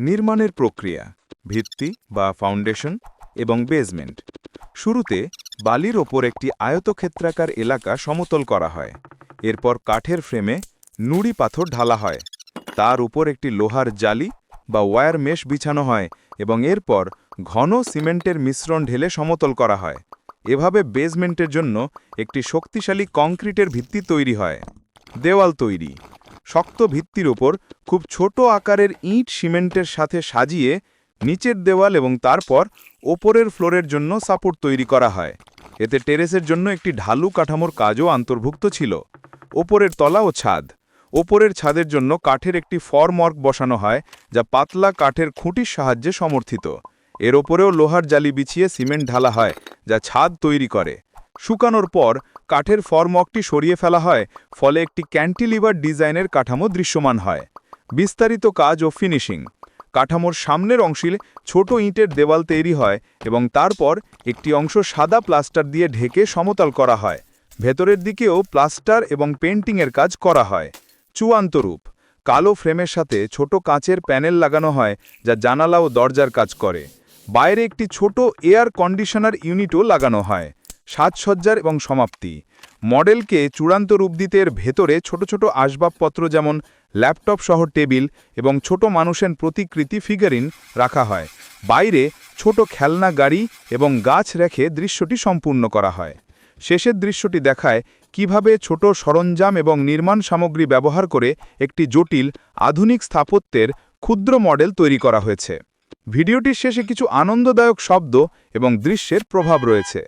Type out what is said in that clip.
নির্মাণের প্রক্রিয়া, ভিত্তি বা ফাউন্ডেশন এবং বেজমেন্ট শুরুতে বালির ওপর একটি আয়তক্ষেত্রাকার এলাকা সমতল করা হয়। এরপর কাঠের ফ্রেমে নুড়ি পাথর ঢালা হয়। তার উপর একটি লোহার জালি বা ওয়্যার মেশ বিছানো হয় এবং এরপর ঘন সিমেন্টের মিশ্রণ ঢেলে সমতল করা হয়। এভাবে বেজমেন্টের জন্য একটি শক্তিশালী কংক্রিটের ভিত্তি তৈরি হয়। দেওয়াল তৈরি। শক্ত ভিত্তির ওপর খুব ছোট আকারের ইট সিমেন্টের সাথে সাজিয়ে নিচের দেওয়াল এবং তারপর ওপরের ফ্লোরের জন্য সাপোর্ট তৈরি করা হয়। এতে টেরেসের জন্য একটি ঢালু কাঠামোর কাজও অন্তর্ভুক্ত ছিল। ওপরের তলা ও ছাদ। ওপরের ছাদের জন্য কাঠের একটি ফরমর্ক বসানো হয়, যা পাতলা কাঠের খুঁটির সাহায্যে সমর্থিত। এর ওপরেও লোহার জালি বিছিয়ে সিমেন্ট ঢালা হয়, যা ছাদ তৈরি করে। শুকানোর পর কাঠের ফরমকটি সরিয়ে ফেলা হয়, ফলে একটি ক্যান্টিলিভার ডিজাইনের কাঠামো দৃশ্যমান হয়। বিস্তারিত কাজ ও ফিনিশিং। কাঠামোর সামনের অংশে ছোট ইঁটের দেওয়াল তৈরি হয় এবং তারপর একটি অংশ সাদা প্লাস্টার দিয়ে ঢেকে সমতল করা হয়। ভেতরের দিকেও প্লাস্টার এবং পেন্টিংয়ের কাজ করা হয়। চূড়ান্ত রূপ। কালো ফ্রেমের সাথে ছোট কাঁচের প্যানেল লাগানো হয়, যা জানালা ও দরজার কাজ করে। বাইরে একটি ছোট এয়ার কন্ডিশনার ইউনিটও লাগানো হয়। সাজসজ্জার এবং সমাপ্তি। মডেলকে চূড়ান্ত রূপ দিতে এর ভেতরে ছোট ছোট আসবাবপত্র যেমন ল্যাপটপ সহ টেবিল এবং ছোট মানুষের প্রতিকৃতি ফিগারিন রাখা হয়। বাইরে ছোট খেলনা গাড়ি এবং গাছ রেখে দৃশ্যটি সম্পূর্ণ করা হয়। শেষের দৃশ্যটি দেখায় কীভাবে ছোট সরঞ্জাম এবং নির্মাণ সামগ্রী ব্যবহার করে একটি জটিল, আধুনিক স্থাপত্যের ক্ষুদ্র মডেল তৈরি করা হয়েছে। ভিডিওটির শেষে কিছু আনন্দদায়ক শব্দ এবং দৃশ্যের প্রভাব রয়েছে।